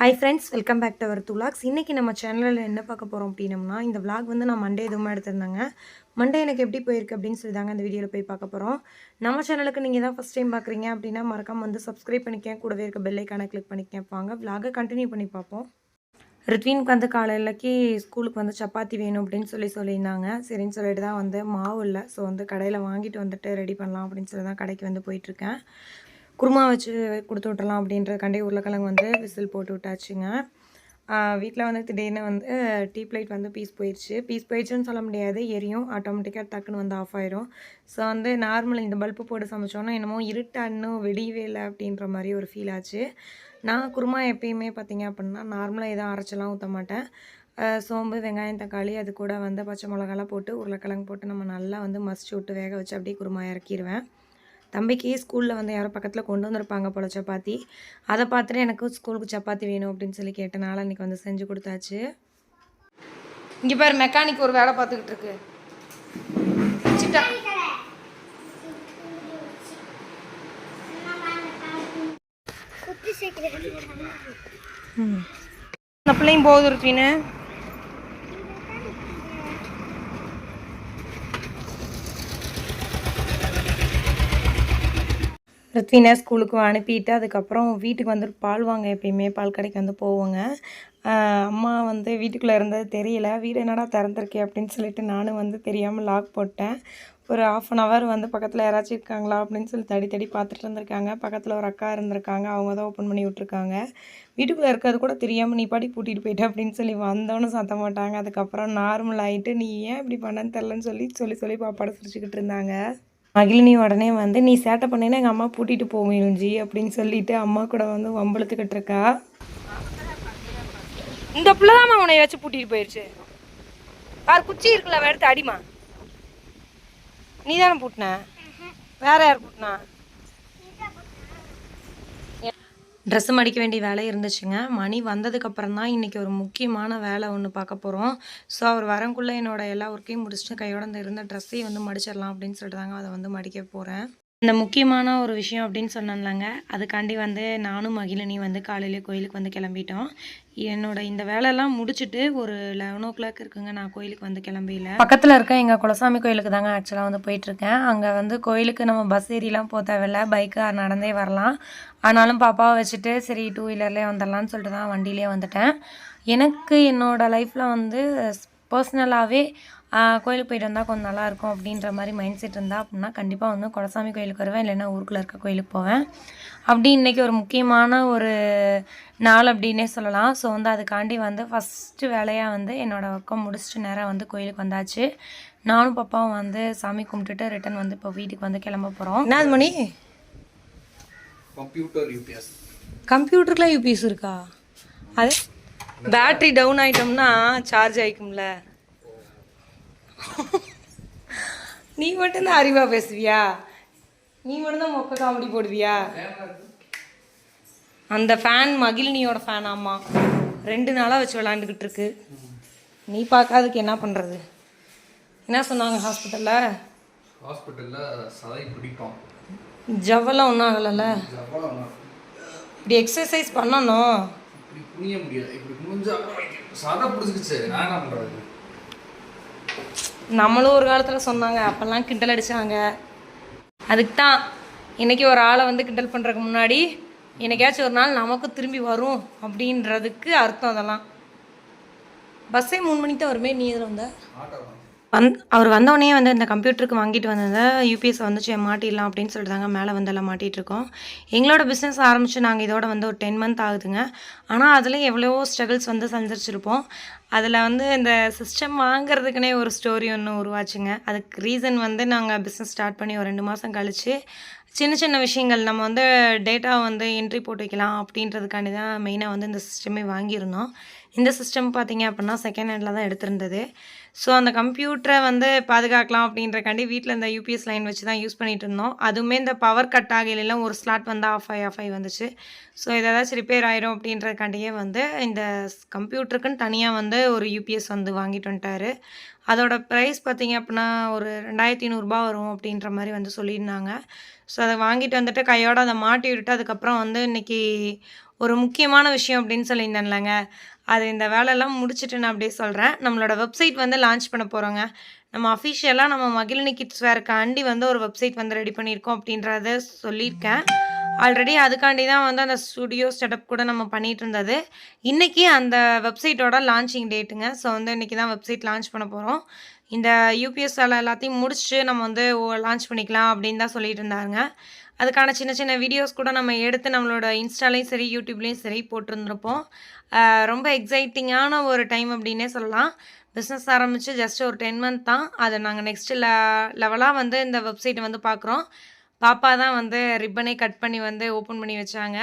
Hi friends welcome back to our துலாக்ஸ் இன்றைக்கி நம்ம சேனலில் என்ன பார்க்க போகிறோம் அப்படின்னம்னா இந்த விளாக் வந்து நான் மண்டே எதுவுமே எடுத்திருந்தாங்க. மண்டே எனக்கு எப்படி போயிருக்கு அப்படின்னு சொல்லி தாங்க இந்த வீடியோவில் போய் பார்க்க போகிறோம் நம்ம சேனலுக்கு நீங்கள் தான் ஃபஸ்ட் டைம் பார்க்குறீங்க அப்படின்னா மறக்காமல் வந்து சப்ஸ்கிரைப் பண்ணிக்கேன் கூடவே இருக்க பெல்லைக்கான கிளிக் பண்ணிக்கேன் வாங்க விளாகை கண்டினியூ பண்ணி பார்ப்போம். ரித்வீனுக்கு வந்து காலையிலக்கு ஸ்கூலுக்கு வந்து சப்பாத்தி வேணும் அப்படின்னு சொல்லி சொல்லியிருந்தாங்க. சரின்னு சொல்லிட்டு தான் வந்து மாவு இல்லை. ஸோ வந்து கடையில் வாங்கிட்டு வந்துட்டு ரெடி பண்ணலாம் அப்படின்னு சொல்லி தான் கடைக்கு வந்து போயிட்டுருக்கேன் குருமா வச்சு கொடுத்து விட்றலாம் அப்படின்றதுக்காண்டி உருளைக்கிழங்கு வந்து விசில் போட்டு விட்டாச்சுங்க. வீட்டில் வந்து திடீர்னு வந்து டீ லைட் வந்து பீஸ் போயிடுச்சு பீஸ் போயிடுச்சுன்னு சொல்ல முடியாது. எரியும். ஆட்டோமேட்டிக்காக டக்குன்னு வந்து ஆஃப் ஆயிரும். ஸோ வந்து நார்மல் இந்த பல்ப்பு போட்டு சமைச்சோன்னா என்னமோ இருட்டா இன்னும் வெடியவே இல்லை அப்படின்ற மாதிரி ஒரு ஃபீல் ஆச்சு. நான் குருமா எப்பயுமே பார்த்தீங்க அப்படின்னா நார்மலாக எதுவும் அரைச்செல்லாம் ஊற்ற மாட்டேன். சோம்பு வெங்காயம் தக்காளி அது கூட வந்து பச்சை மிளகாலாம் போட்டு உருளைக்கிழங்கு போட்டு நம்ம நல்லா வந்து மசிச்சு விட்டு வேக வச்சு அப்படியே குருமா இறக்கிடுவேன் தம்பிக்கு ஸ்கூலில் வந்து யாரோ பக்கத்தில் கொண்டு வந்திருப்பாங்க போல சப்பாத்தி. அதை பார்த்துட்டு எனக்கு ஸ்கூலுக்கு சப்பாத்தி வேணும் அப்படின்னு சொல்லி கேட்டனால அன்றைக்கி வந்து செஞ்சு கொடுத்தாச்சு. இங்கே பாரு மெக்கானிக் ஒரு வேலை பார்த்துக்கிட்டு இருக்கு. வச்சுட்டா. ம். அந்த பிள்ளையும் போகுது இருப்பீன்னு ருத்வினை ஸ்கூலுக்கு அனுப்பிட்டு அதுக்கப்புறம் வீட்டுக்கு வந்து பால் வாங்க எப்பயுமே பால் கடைக்கு வந்து போவோங்க. அம்மா வந்து வீட்டுக்குள்ளே இருந்தது தெரியல. வீடு என்னடா திறந்துருக்கே அப்படின்னு சொல்லிட்டு நானும் வந்து தெரியாமல் லாக் போட்டேன். ஒரு ஆஃப் அன் ஹவர் வந்து பக்கத்தில் யாராச்சும் இருக்காங்களா அப்படின்னு சொல்லி தடி தடி பார்த்துட்டு இருந்திருக்காங்க. பக்கத்தில் ஒரு அக்கா இருந்திருக்காங்க. அவங்க தான் ஓப்பன் பண்ணி விட்ருக்காங்க வீட்டுக்குள்ளே இருக்கிறது கூட தெரியாமல் நீ பாடி பூட்டிகிட்டு போயிட்டு அப்படின்னு சொல்லி வந்தோன்னு சத்த மாட்டாங்க. அதுக்கப்புறம் நார்மல் ஆகிட்டு நீ ஏன் இப்படி பண்ணன்னு தெரிலன்னு சொல்லி சொல்லி சொல்லி பாப்பாடை சிரிச்சுக்கிட்டு இருந்தாங்க. மகிழினி உடனே வந்து நீ சேட்டை பண்ணினா எங்கள் அம்மா பூட்டிட்டு போவேன் ஜி அப்படின்னு சொல்லிட்டு அம்மா கூட வந்து வம்பளத்துக்கிட்டு இருக்கா. இந்த பிள்ளை தான் உன்னை வச்சு பூட்டிட்டு போயிடுச்சு யார் குச்சி இருக்குல்ல எடுத்து அடிமா நீ தானே பூட்டின? வேற யார் பூட்டினா? ட்ரெஸ்ஸு மடிக்க வேண்டிய வேலை இருந்துச்சுங்க. மணி வந்ததுக்கப்புறம் தான் இன்றைக்கி ஒரு முக்கியமான வேலை ஒன்று பார்க்க போகிறோம் ஸோ அவர் வரக்குள்ளே என்னோடய எல்லா ஒர்க்கையும் முடிச்சுட்டு கையோட இருந்த ட்ரெஸ்ஸையும் வந்து மடிச்சிடலாம் அப்படின்னு சொல்லிட்டு தாங்க அதை வந்து மடிக்க போகிறேன் இந்த முக்கியமான ஒரு விஷயம் அப்படின்னு சொன்னேன்லங்க. அதுக்காண்டி வந்து நானும் மகிழினி வந்து காலையிலே கோயிலுக்கு வந்து கிளம்பிட்டோம். என்னோட இந்த வேலையெல்லாம் முடிச்சுட்டு ஒரு லெவன் ஓ கிளாக் இருக்குங்க நான் கோயிலுக்கு வந்து கிளம்பியில. பக்கத்தில் இருக்க எங்கள் குலசாமி கோயிலுக்கு தாங்க ஆக்சுவலாக வந்து போயிட்டுருக்கேன். அங்கே வந்து கோயிலுக்கு நம்ம பஸ் ஏறிலாம் போக தேவையில்ல. பைக்கு நடந்தே வரலாம். ஆனாலும் பாப்பாவை வச்சுட்டு சரி டூ வீலர்லேயே வந்துடலான்னு சொல்லிட்டு தான் வண்டியிலே வந்துட்டேன். எனக்கு என்னோட லைஃப்பில் வந்து பர்சனலாகவே கோயிலுக்கு போயிட்டு வந்தால் கொஞ்சம் நல்லா இருக்கும் அப்படின்ற மாதிரி மைண்ட் செட் இருந்தால் அப்படின்னா கண்டிப்பாக வந்து குலசாமி கோயிலுக்கு வருவேன் இல்லைன்னா ஊருக்குள்ளே இருக்க கோயிலுக்கு போவேன். அப்படி இன்றைக்கி ஒரு முக்கியமான ஒரு நாள் அப்படின்னே சொல்லலாம். ஸோ வந்து அதுக்காண்டி வந்து ஃபஸ்ட்டு வேலையாக வந்து என்னோடய ஒர்க்கை முடிச்சுட்டு நேராக வந்து கோயிலுக்கு வந்தாச்சு. நானும் பாப்பாவும் வந்து சாமி கும்பிட்டுட்டு ரிட்டன் வந்து இப்போ வீட்டுக்கு வந்து கிளம்ப போகிறோம் என்ன மணி? கம்ப்யூட்டர் யூபிஎஸ் கம்ப்யூட்டருக்குலாம் யூபிஎஸ் இருக்கா? அது பேட்ரி டவுன் ஆயிட்டோம்னா சார்ஜ் ஆயிக்கும்ல. நீ மட்டும்தான் அறிவா பேசுவியா? நீ மட்டும்தான் மொக்க காமெடி போடுவியா? அந்த ஃபேன் மகிழினியோட ஃபேன் ஆமா. ரெண்டு நாளாக வச்சு விளாண்டுக்கிட்டு இருக்கு. நீ பார்க்காததுக்கு என்ன பண்ணுறது என்ன சொன்னாங்க ஹாஸ்பிட்டலில் ஹாஸ்பிட்டலில் சதை பிடிப்போம். ஜவ்வெல்லாம் ஒன்றும் ஆகலைல்ல? இப்படி எக்ஸசைஸ் பண்ணணும். இப்படி புரிய முடியாது. இப்படி புரிஞ்சா சதை பிடிச்சிக்கிச்சு. நான் என்ன பண்ணுறது நம்மளும் ஒரு காலத்தில் சொன்னாங்க அப்போல்லாம் கிண்டல் அடித்தாங்க அதுக்கு தான் இன்றைக்கி ஒரு ஆளை வந்து கிண்டல் பண்ணுறதுக்கு முன்னாடி என்னைக்காச்சும் ஒரு நாள் நமக்கு திரும்பி வரும் அப்படின்றதுக்கு அர்த்தம் அதெல்லாம். பஸ்ஸே மூணு மணிக்கு தான் வருமே நீ இதில் வந்த? ஆட்டோ வந் அவர் வந்தோடனே வந்து இந்த கம்ப்யூட்டருக்கு வாங்கிட்டு வந்ததை யூபிஎஸ் வந்துச்சு மாட்டிடலாம் அப்படின்னு சொல்லிட்டு தாங்க மேலே வந்து எல்லாம் மாட்டிட்டு இருக்கோம் எங்களோட பிஸ்னஸ் ஆரம்பித்து நாங்கள் இதோட வந்து ஒரு டென் மந்த் ஆகுதுங்க. ஆனால் அதில் எவ்வளவோ ஸ்ட்ரகிள்ஸ் வந்து சந்திச்சிருப்போம். அதில் வந்து இந்த சிஸ்டம் வாங்குறதுக்குனே ஒரு ஸ்டோரி ஒன்று உருவாச்சுங்க. அதுக்கு ரீசன் வந்து நாங்கள் பிஸ்னஸ் ஸ்டார்ட் பண்ணி ஒரு ரெண்டு மாதம் கழித்து சின்ன சின்ன விஷயங்கள் நம்ம வந்து டேட்டா வந்து என்ட்ரி போட்டு வைக்கலாம் அப்படின்றதுக்காண்டி தான் மெயினாக வந்து இந்த சிஸ்டமே வாங்கியிருந்தோம். இந்த சிஸ்டம் பார்த்தீங்க அப்படின்னா செகண்ட் ஹேண்டில் தான் எடுத்திருந்தது. ஸோ அந்த கம்ப்யூட்டரை வந்து பாதுகாக்கலாம் அப்படின்றக்காண்டி வீட்டில் இந்த யூபிஎஸ் லைன் வச்சு தான் யூஸ் பண்ணிகிட்டு இருந்தோம். அதுவுமே இந்த பவர் கட் ஆகையிலலாம் ஒரு ஸ்லாட் வந்து ஆஃப் ஆகி ஆஃப் ஆகி வந்துச்சு. ஸோ இது ஏதாச்சும் ரிப்பேர் ஆயிரும் அப்படின்றதுக்காண்டியே வந்து இந்த கம்ப்யூட்டருக்குன்னு தனியாக வந்து ஒரு யூபிஎஸ் வந்து வாங்கிட்டு வந்துட்டாரு. அதோட ப்ரைஸ் பார்த்தீங்க அப்படின்னா ஒரு ரெண்டாயிரத்தி நூறுரூபா வரும் அப்படின்ற மாதிரி வந்து சொல்லியிருந்தாங்க. ஸோ அதை வாங்கிட்டு வந்துட்டு கையோடு அதை மாட்டி விட்டுட்டு அதுக்கப்புறம் வந்து இன்னைக்கு ஒரு முக்கியமான விஷயம் அப்படின்னு சொல்லியிருந்தேன்லங்க. அது இந்த வேலையெல்லாம் முடிச்சுட்டு நான் அப்படியே சொல்கிறேன் நம்மளோட வெப்சைட் வந்து லான்ச் பண்ண போகிறோங்க நம்ம அஃபிஷியலாக நம்ம மகிழினி கிட்ஸ் வேறுக்காண்டி வந்து ஒரு வெப்சைட் வந்து ரெடி பண்ணியிருக்கோம் அப்படின்றத சொல்லியிருக்கேன். ஆல்ரெடி அதுக்காண்டி தான் வந்து அந்த ஸ்டுடியோ செட்டப் கூட நம்ம பண்ணிகிட்டு இருந்தது. இன்றைக்கி அந்த வெப்சைட்டோட லான்ச்சிங் டேட்டுங்க ஸோ வந்து இன்றைக்கி தான் வெப்சைட் லான்ச் பண்ண போகிறோம் இந்த யூபிஎஸ் வேலை எல்லாத்தையும் முடிச்சுட்டு நம்ம வந்து லான்ச் பண்ணிக்கலாம் அப்படின்னு தான் சொல்லிட்டு இருந்தாங்க அதுக்கான சின்ன சின்ன வீடியோஸ் கூட நம்ம எடுத்து நம்மளோட இன்ஸ்டாலையும் சரி யூடியூப்லேயும் சரி போட்டிருந்துருப்போம். ரொம்ப எக்ஸைட்டிங்கான ஒரு டைம் அப்படின்னே சொல்லலாம். பிஸ்னஸ் ஆரம்பித்து ஜஸ்ட் ஒரு டென் மந்த் தான். அதை நாங்கள் நெக்ஸ்ட்டு லெ லெவலாக வந்து இந்த வெப்சைட்டை வந்து பார்க்குறோம் பாப்பா தான் வந்து ரிப்பனே கட் பண்ணி வந்து ஓப்பன் பண்ணி வச்சாங்க.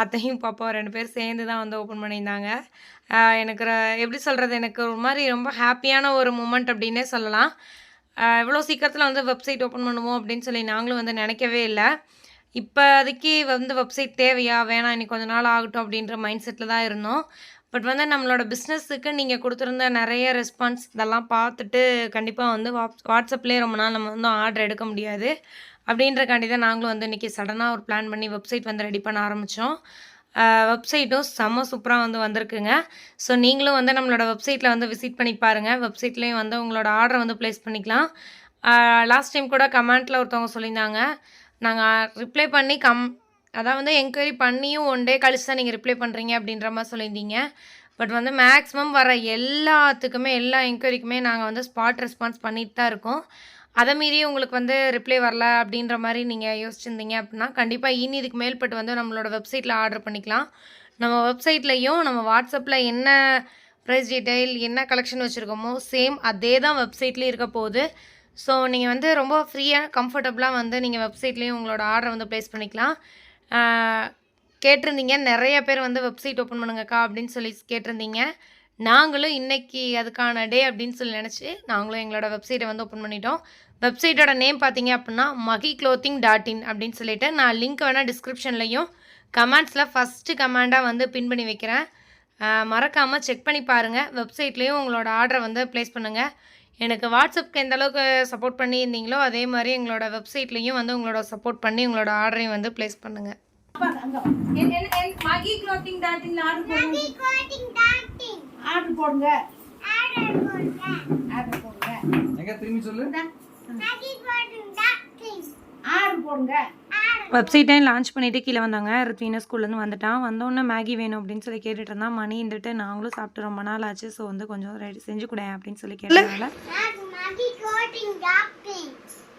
அத்தையும் பாப்பாவும் ரெண்டு பேர் சேர்ந்து தான் வந்து ஓப்பன் பண்ணியிருந்தாங்க. எனக்கு எப்படி சொல்கிறது எனக்கு ஒரு மாதிரி ரொம்ப ஹாப்பியான ஒரு மூமெண்ட் அப்படின்னே சொல்லலாம். இவ்வளோ சீக்கிரத்தில் வந்து வெப்சைட் ஓப்பன் பண்ணுவோம் அப்படின்னு சொல்லி நாங்களும் வந்து நினைக்கவே இல்லை. இப்போதைக்கு வந்து வெப்சைட் தேவையா வேணாம் இன்னைக்கு கொஞ்ச நாள் ஆகட்டும் அப்படின்ற மைண்ட் செட்டில் தான் இருந்தோம். பட் வந்து நம்மளோட பிஸ்னஸுக்கு நீங்கள் கொடுத்துருந்த நிறைய ரெஸ்பான்ஸ் இதெல்லாம் பார்த்துட்டு கண்டிப்பாக வந்து வாட்ஸ் வாட்ஸ்அப்லேயே ரொம்ப நாள் நம்ம வந்து ஆர்டர் எடுக்க முடியாது. அப்படின்றக்காண்டி தான் நாங்களும் வந்து இன்றைக்கி சடனாக ஒரு பிளான் பண்ணி வெப்சைட் வந்து ரெடி பண்ண ஆரம்பித்தோம் வெப்சைட்டும் செம்ம சூப்பராக வந்து வந்திருக்குங்க. ஸோ நீங்களும் வந்து நம்மளோட வெப்சைட்டில் வந்து விசிட் பண்ணி பாருங்கள் வெப்சைட்லேயும் வந்து உங்களோட ஆர்டரை வந்து ப்ளேஸ் பண்ணிக்கலாம். லாஸ்ட் டைம் கூட கமெண்ட்டில் ஒருத்தவங்க சொல்லியிருந்தாங்க. நாங்கள் ரிப்ளை பண்ணி கம் அதான் வந்து என்கொயரி பண்ணியும் ஒன் டே கழிச்சு தான் நீங்கள் ரிப்ளை பண்ணுறீங்க அப்படின்ற மாதிரி சொல்லியிருந்தீங்க. பட் வந்து மேக்ஸிமம் வர எல்லாத்துக்குமே எல்லா என்கொயரிக்குமே நாங்கள் வந்து ஸ்பாட் ரெஸ்பான்ஸ் பண்ணிட்டு தான் இருக்கோம். அதை மீறி உங்களுக்கு வந்து ரிப்ளை வரல அப்படின்ற மாதிரி நீங்கள் யோசிச்சிருந்தீங்க அப்படின்னா கண்டிப்பாக இனி இதுக்கு மேல்பட்டு வந்து நம்மளோட வெப்சைட்டில் ஆர்டர் பண்ணிக்கலாம். நம்ம வெப்சைட்லேயும் நம்ம வாட்ஸ்அப்பில் என்ன ப்ரைஸ் டீட்டெயில் என்ன கலெக்ஷன் வச்சுருக்கோமோ சேம் அதே தான் வெப்சைட்லேயும் இருக்க போகுது. ஸோ நீங்கள் வந்து ரொம்ப ஃப்ரீயாக கம்ஃபர்டபுளாக வந்து நீங்கள் வெப்சைட்லேயும் உங்களோட ஆர்டரை வந்து ப்ளேஸ் பண்ணிக்கலாம். கேட்டிருந்தீங்க. நிறைய பேர் வந்து வெப்சைட் ஓப்பன் பண்ணுங்கக்கா அப்படின்னு சொல்லி கேட்டிருந்தீங்க. நாங்களும் இன்றைக்கி அதுக்கான டே அப்படின்னு சொல்லி நினச்சி நாங்களும் எங்களோட வெப்சைட்டை வந்து ஓப்பன் பண்ணிட்டோம். வெப்சைட்டோட நேம் பார்த்தீங்க அப்படின்னா மகி க்ளோத்திங் டாட் இன் அப்படின்னு சொல்லிட்டு நான் லிங்க் வேணால் டிஸ்கிரிப்ஷன்லையும் கமெண்ட்ஸில் ஃபஸ்ட்டு கமெண்டாக வந்து பின் பண்ணி வைக்கிறேன். மறக்காமல் செக் பண்ணி பாருங்கள் வெப்சைட்லேயும் உங்களோட ஆர்டரை வந்து ப்ளேஸ் பண்ணுங்கள் எனக்கு வாட்ஸ்அப்க்கு எந்த அளவுக்கு சப்போர்ட் பண்ணியிருந்தீங்களோ அதே மாதிரி எங்களோட வெப்சைட்லேயும் வந்து உங்களோட சப்போர்ட் பண்ணி உங்களோட ஆர்டரையும் வந்து ப்ளேஸ் பண்ணுங்கள் Maggie clothing dot in order போடுங்க. Coating order dotting. போடுங்க. Add போடுங்க. ஆர்டர் போடுங்க. எங்க திரும்பி சொல்லு? Maggie coating dotting. ஆர்டர் போடுங்க. Add. வெப்சைட்டே லான்ச் பண்ணிட்டு கீழே வந்தாங்க. ருத்வீனா ஸ்கூல்லேருந்து வந்துட்டான். வந்தோடனே மேகி வேணும் அப்படின்னு சொல்லி கேட்டுட்டு இருந்தான். மணி இருந்துட்டு நாங்களும் சாப்பிட்டு ரொம்ப நாள் ஆச்சு. ஸோ வந்து கொஞ்சம் ரெடி செஞ்சு கொடு அப்படின்னு சொல்லி கேட்டதுனால.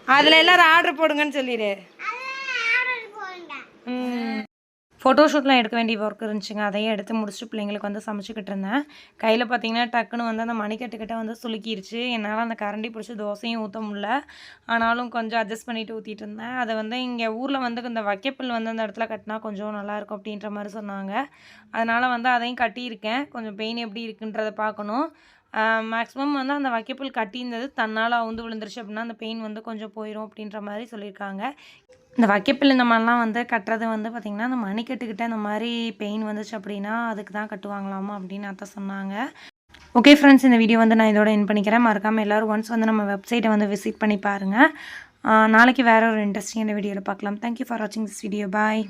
அதில் எல்லாரும் ஆர்டர் போடுங்கன்னு சொல்லிடு அதெல்லாம் order போடுங்க. ஃபோட்டோஷூட்லாம் எடுக்க வேண்டிய ஒர்க் இருந்துச்சுங்க. அதையும் எடுத்து முடிச்சுட்டு பிள்ளைங்களுக்கு வந்து சமைச்சிக்கிட்டு இருந்தேன். கையில் பார்த்தீங்கன்னா டக்குன்னு வந்து அந்த மணிக்கட்டுக்கிட்ட வந்து சுலுக்கிருச்சு என்னால் அந்த கரண்டி பிடிச்சி தோசையும் ஊற்ற முடில ஆனாலும் கொஞ்சம் அட்ஜஸ்ட் பண்ணிட்டு ஊற்றிட்டு இருந்தேன். அதை வந்து இங்கே ஊரில் வந்து இந்த வைக்கப்பில் வந்து அந்த இடத்துல கட்டினா கொஞ்சம் நல்லாயிருக்கும் அப்படின்ற மாதிரி சொன்னாங்க. அதனால் வந்து அதையும் கட்டியிருக்கேன். கொஞ்சம் பெயின் எப்படி இருக்குன்றதை பார்க்கணும். மேக்ஸிமம் வந்து அந்த வைக்கப்புல் கட்டியிருந்தது தன்னால் அவுந்து விழுந்துருச்சு அப்படின்னா அந்த பெயின் வந்து கொஞ்சம் போயிடும் அப்படின்ற மாதிரி சொல்லியிருக்காங்க. இந்த வைக்கப்பில் இந்த மாதிரிலாம் வந்து கட்டுறது வந்து பார்த்திங்கன்னா அந்த மணிக்கட்டுக்கிட்ட இந்த மாதிரி பெயின் வந்துச்சு அப்படின்னா அதுக்கு தான் கட்டுவாங்களாமா அப்படின்னு அத்தை சொன்னாங்க. ஓகே ஃப்ரெண்ட்ஸ் இந்த வீடியோ வந்து நான் இதோட என் பண்ணிக்கிறேன். மறக்காமல் எல்லோரும் ஒன்ஸ் வந்து நம்ம வெப்சைட்டை வந்து விசிட் பண்ணி பாருங்கள் நாளைக்கு வேறு ஒரு இன்ட்ரெஸ்டிங்கான வீடியோவில் பார்க்கலாம். தேங்க்யூ ஃபார் வாட்சிங் திஸ் வீடியோ பாய்